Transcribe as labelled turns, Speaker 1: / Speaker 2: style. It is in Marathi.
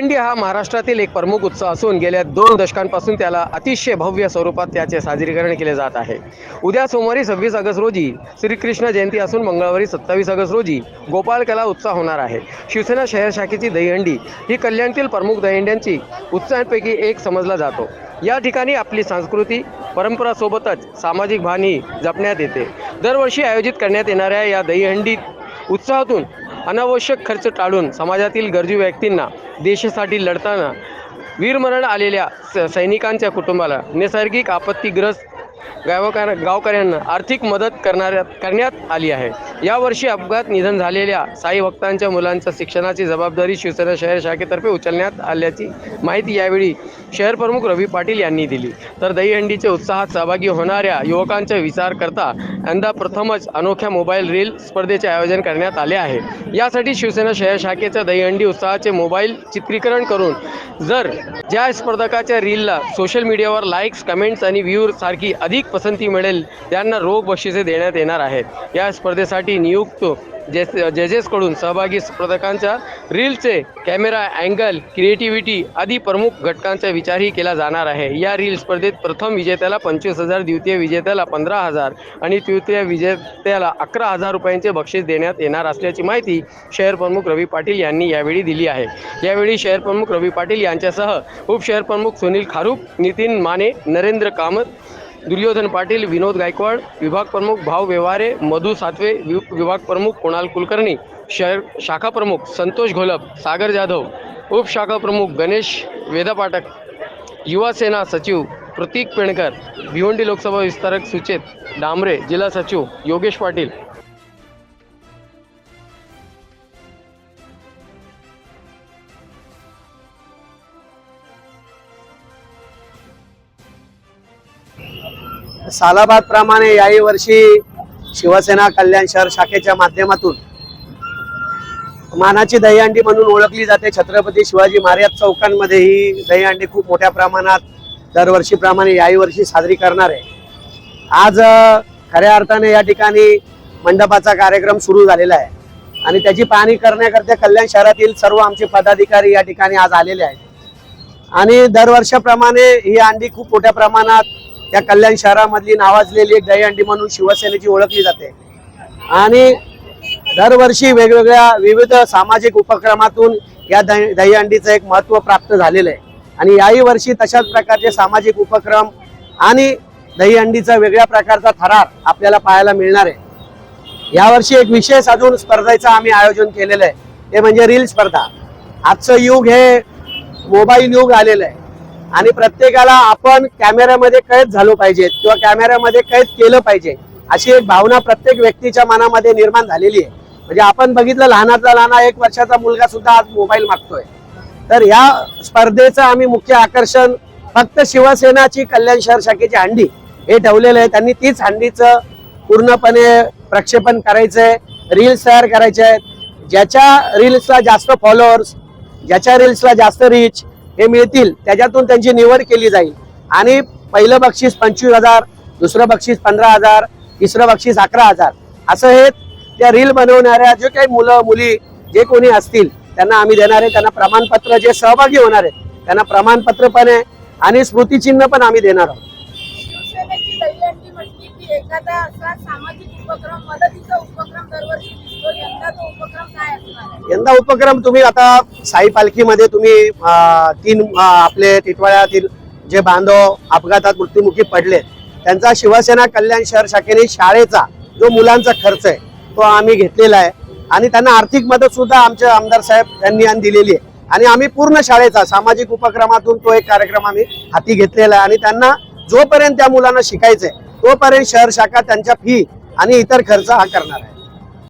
Speaker 1: दहीहंडी हा महाराष्ट्रातील एक प्रमुख उत्सव असून गेल्या दोन दशकांपासून त्याला अतिशय भव्य स्वरूपात त्याचे साजरीकरण केले जात आहे. उद्या सोमवारी सव्वीस ऑगस्ट रोजी श्रीकृष्ण जयंती असून मंगळवारी सत्तावीस ऑगस्ट रोजी गोपाल कला उत्सव होणार आहे. शिवसेना शहर शाखेची दहीहंडी ही कल्याणतील प्रमुख दहीहंड्यांची उत्सवांपैकी एक समजला जातो. या ठिकाणी आपली संस्कृती परंपरासोबतच सामाजिक भानही जपण्यात येते. दरवर्षी आयोजित करण्यात येणाऱ्या या दहीहंडी उत्साहातून अनावश्यक खर्च टाळून समाजातील गरजू व्यक्तींना देशासाठी लढताना वीरमरण आलेल्या स सैनिकांच्या कुटुंबाला नैसर्गिक आपत्तीग्रस्त गावकार गावकऱ्यांना आर्थिक मदत करणाऱ्या करण्यात आली आहे. यावर्षी अपघात निधन झालेल्या साई भक्तांच्या मुलांच्या शिक्षणाची जबाबदारी शिवसेना शहर शाखेतर्फे उचलण्यात आल्याची माहिती यावेळी शहर प्रमुख रवी पाटील यांनी दिली. तर दहीहंडीच्या उत्साहात सहभागी होणाऱ्या युवकांचा विचार करता यंदा प्रथमच अनोख्या मोबाईल रील स्पर्धेचे आयोजन करण्यात आले आहे. यासाठी शिवसेना शहर शाखेच्या दहीहंडी उत्साहाचे मोबाईल चित्रीकरण करून जर ज्या स्पर्धकाच्या रीलला सोशल मीडियावर लाईक्स कमेंट्स आणि व्ह्यूर सारखी अधिक पसंती मिळेल त्यांना रोख बक्षिसे देण्यात येणार आहेत. या स्पर्धेसाठी नियुक्त जे जजेसकडून सहभागी स्पर्धकांच्या रीलचे कॅमेरा अँगल क्रिएटिव्हिटी आदी प्रमुख घटकांचा विचारही केला जाणार आहे. या रील स्पर्धेत प्रथम विजेत्याला पंचवीस हजार द्वितीय विजेत्याला पंधरा हजार आणि तृतीय विजेत्याला अकरा हजार रुपयांचे बक्षीस देण्यात येणार असल्याची माहिती शहर प्रमुख रवी पाटील यांनी यावेळी दिली आहे. यावेळी शहर प्रमुख रवी पाटील यांच्यासह उपशहर प्रमुख सुनील खारूप नितीन माने नरेंद्र कामत दुर्योधन पाटील विनोद गायकवाड विभाग प्रमुख भाव व्यवहारे मधु सातवे वि- विभाग प्रमुख कुणाल कुलकर्णी शहर शाखा प्रमुख संतोष घोलप सागर जाधव उपशाखा प्रमुख गणेश वेदापाटक युवा सेना सचिव प्रतीक पेणकर भिवंडी लोकसभा विस्तारक सुचेत डांबरे जिल्हा सचिव योगेश पाटील
Speaker 2: सालाबाद प्रमाणे याही वर्षी शिवसेना कल्याण शहर शाखेच्या माध्यमातून मानाची दहीहंडी म्हणून ओळखली जाते. छत्रपती शिवाजी महाराज चौकांमध्ये ही दहीहंडी खूप मोठ्या प्रमाणात दरवर्षीप्रमाणे याही वर्षी साजरी करणार आहे. आज खऱ्या अर्थाने या ठिकाणी मंडपाचा कार्यक्रम सुरू झालेला आहे. आणि त्याची पाहणी करण्याकरता कल्याण शहरातील सर्व आमचे पदाधिकारी या ठिकाणी आज आलेले आहेत. आणि दरवर्षाप्रमाणे ही अंडी खूप मोठ्या प्रमाणात या कल्याण शहरामधली नावाजलेली एक दहीहंडी म्हणून शिवसेनेची ओळखली जाते. आणि दरवर्षी वेगवेगळ्या विविध सामाजिक उपक्रमातून या दही दहीहंडीचं एक महत्त्व प्राप्त झालेलं आहे. आणि याही वर्षी तशाच प्रकारचे सामाजिक उपक्रम आणि दहीहंडीचा वेगळ्या प्रकारचा थरार आपल्याला पाहायला मिळणार आहे. यावर्षी एक विशेष अजून स्पर्धेचं आम्ही आयोजन केलेलं आहे. ते म्हणजे रील स्पर्धा. आजचं युग हे मोबाईल युग आलेलं आहे. आणि प्रत्येकाला आपण कॅमेऱ्यामध्ये कैद झालो पाहिजे किंवा कॅमेऱ्यामध्ये कैद केलं पाहिजे अशी एक भावना प्रत्येक व्यक्तीच्या मनामध्ये निर्माण झालेली आहे. म्हणजे आपण बघितलं लहानातला लहाना एक वर्षाचा मुलगा सुद्धा आज मोबाईल मागतोय. तर ह्या स्पर्धेचं आम्ही मुख्य आकर्षण फक्त शिवसेनाची कल्याण शहर शाखेची हंडी हे ठेवलेलं आहे. त्यांनी तीच हंडीचं पूर्णपणे प्रक्षेपण करायचंय रील्स तयार करायचे आहेत. ज्याच्या रील्सला जास्त फॉलोअर्स ज्याच्या रील्सला जास्त रीच हे मिळतील. त्याच्यातून त्यांची निवड केली जाईल. आणि पहिलं बक्षीस पंचवीस हजार दुसरं बक्षीस पंधरा हजार तिसरं बक्षीस अकरा हजार. असं हे त्या रील बनवणाऱ्या जे काही मुलं मुली जे कोणी असतील त्यांना आम्ही देणार आहे. त्यांना प्रमाणपत्र जे सहभागी होणार आहेत त्यांना प्रमाणपत्र पण आहे आणि स्मृतिचिन्ह पण आम्ही देणार आहोत.
Speaker 3: एखादा असा सामाजिक उपक्रम मदतीचा उपक्रम दरवर्षी यंदा उपक्रम
Speaker 2: तुम्ही आता साई पालखीमध्ये तुम्ही तीन आपले टिटवाळ्यातील जे बांधव अपघातात मृत्युमुखी पडले त्यांचा शिवसेना कल्याण शहर शाखेने शाळेचा जो मुलांचा खर्च आहे तो आम्ही घेतलेला आहे. आणि त्यांना आर्थिक मदत सुद्धा आमचे आमदार साहेब यांनी आणि दिलेली आहे. आणि आम्ही पूर्ण शाळेचा सामाजिक उपक्रमातून तो एक कार्यक्रम आम्ही हाती घेतलेला आहे. आणि त्यांना जोपर्यंत त्या मुलांना शिकायचंय तोपर्यंत शहर शाखा त्यांच्या फी आणि इतर खर्च हा करणार आहे.